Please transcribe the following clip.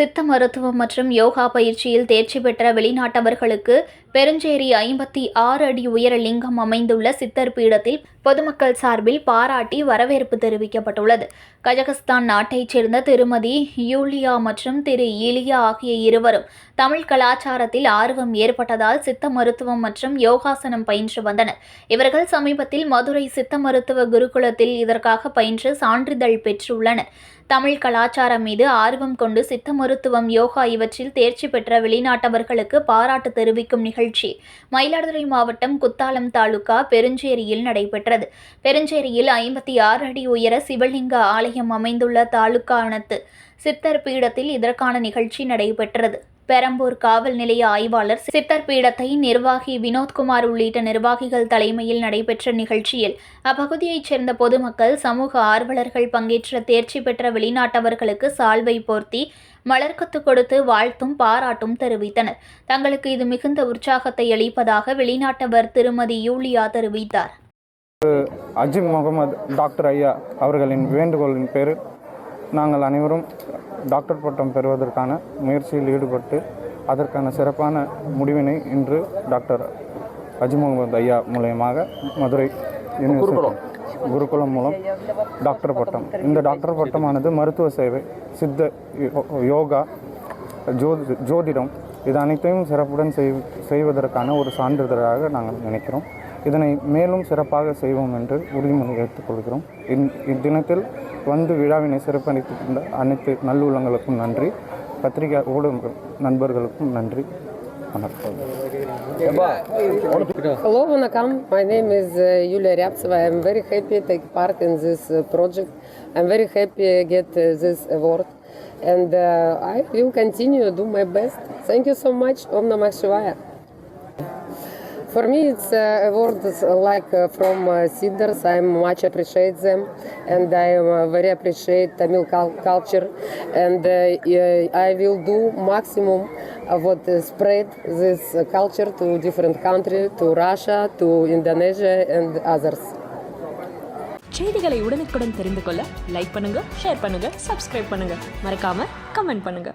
சித்த மருத்துவம் மற்றும் யோகா பயிற்சியில் தேர்ச்சி பெற்ற வெளிநாட்டவர்களுக்கு பெருஞ்சேரி ஐம்பத்தி ஆறு அடி உயர லிங்கம் அமைந்துள்ள சித்தர் பீடத்தில் பொதுமக்கள் சார்பில் பாராட்டி வரவேற்பு தெரிவிக்கப்பட்டுள்ளது. கஜகஸ்தான் நாட்டைச் சேர்ந்த திருமதி யூலியா மற்றும் திரு ஈலியா ஆகிய இருவரும் தமிழ் கலாச்சாரத்தில் ஆர்வம் ஏற்பட்டதால் சித்த மருத்துவம் மற்றும் யோகாசனம் பயின்று வந்தனர். இவர்கள் சமீபத்தில் மதுரை சித்த மருத்துவ குருகுலத்தில் இதற்காக பயின்று சான்றிதழ் பெற்றுள்ளனர். தமிழ் கலாச்சாரம் மீது ஆர்வம் கொண்டு சித்த மருத்துவம் யோகா இவற்றில் தேர்ச்சி பெற்ற வெளிநாட்டவர்களுக்கு பாராட்டு தெரிவிக்கும் நிகழ்ச்சி மயிலாடுதுறை மாவட்டம் குத்தாலம் தாலுகா பெருஞ்சேரியில் நடைபெற்றது. பெருஞ்சேரியில் ஐம்பத்தி ஆறு அடி உயர சிவலிங்க ஆலயம் அமைந்துள்ள தாலுகானத்து சித்தர் பீடத்தில் இதற்கான நிகழ்ச்சி நடைபெற்றது. பெரம்பூர் காவல் நிலைய ஆய்வாளர் சித்தர் பீடத்தை நிர்வாகி வினோத்குமார் உள்ளிட்ட நிர்வாகிகள் தலைமையில் நடைபெற்ற நிகழ்ச்சியில் அப்பகுதியைச் சேர்ந்த பொதுமக்கள் சமூக ஆர்வலர்கள் பங்கேற்ற தேர்ச்சி பெற்ற வெளிநாட்டவர்களுக்கு சால்வை போர்த்தி மலர்க்கத்து கொடுத்து வாழ்த்தும் பாராட்டும் தெரிவித்தனர். தங்களுக்கு இது மிகுந்த உற்சாகத்தை அளிப்பதாக வெளிநாட்டவர் திருமதி யூலியா தெரிவித்தார். அஜிம் முகமது டாக்டர் ஐயா அவர்களின் வேண்டுகோளின் பேரில் நாங்கள் அனைவரும் டாக்டர் பட்டம் பெறுவதற்கான முயற்சியில் ஈடுபட்டு அதற்கான சிறப்பான முடிவினை இன்று டாக்டர் அஜிம் முகமது ஐயா மூலயமாக மதுரை யூனிவர்சிட்டி குருகுலம் மூலம் டாக்டர் பட்டம். இந்த டாக்டர் பட்டமானது மருத்துவ சேவை சித்த யோகா ஜோதி ஜோதிடம் இது அனைத்தையும் சிறப்புடன் செய் செய்வதற்கான ஒரு சான்றிதழாக நாங்கள் நினைக்கிறோம். இதனை மேலும் சிறப்பாக செய்வோம் என்று உறுதிமொழி எடுத்துக்கொள்கிறோம் இந்- இத்தினத்தில் வந்து விழாவினை சிறப்பளித்து கொண்ட அனைத்து நல்லுள்ளங்களுக்கும் நன்றி பத்திரிகை ஊடக நண்பர்களுக்கும் நன்றி வணக்கம் Hello, Vanakam. My name is uh, Yulia Ryabtseva. I'm very happy to take part in this uh, project. I'm very happy to get uh, this award. And uh, I will continue to do my best. Thank you so much. Om Namah Shivaya. For me, it's uh, awards like uh, from uh, Siddhars. I much appreciate them, and I uh, very appreciate Tamil culture. And uh, yeah, I will do maximum of what uh, spread this culture to different country, to Russia, to Indonesia, and others. செய்திகளை உடனுக்குடன் தெரிந்து கொள்ள like பண்ணுங்க share பண்ணுங்க subscribe பண்ணுங்க மறக்காம comment பண்ணுங்க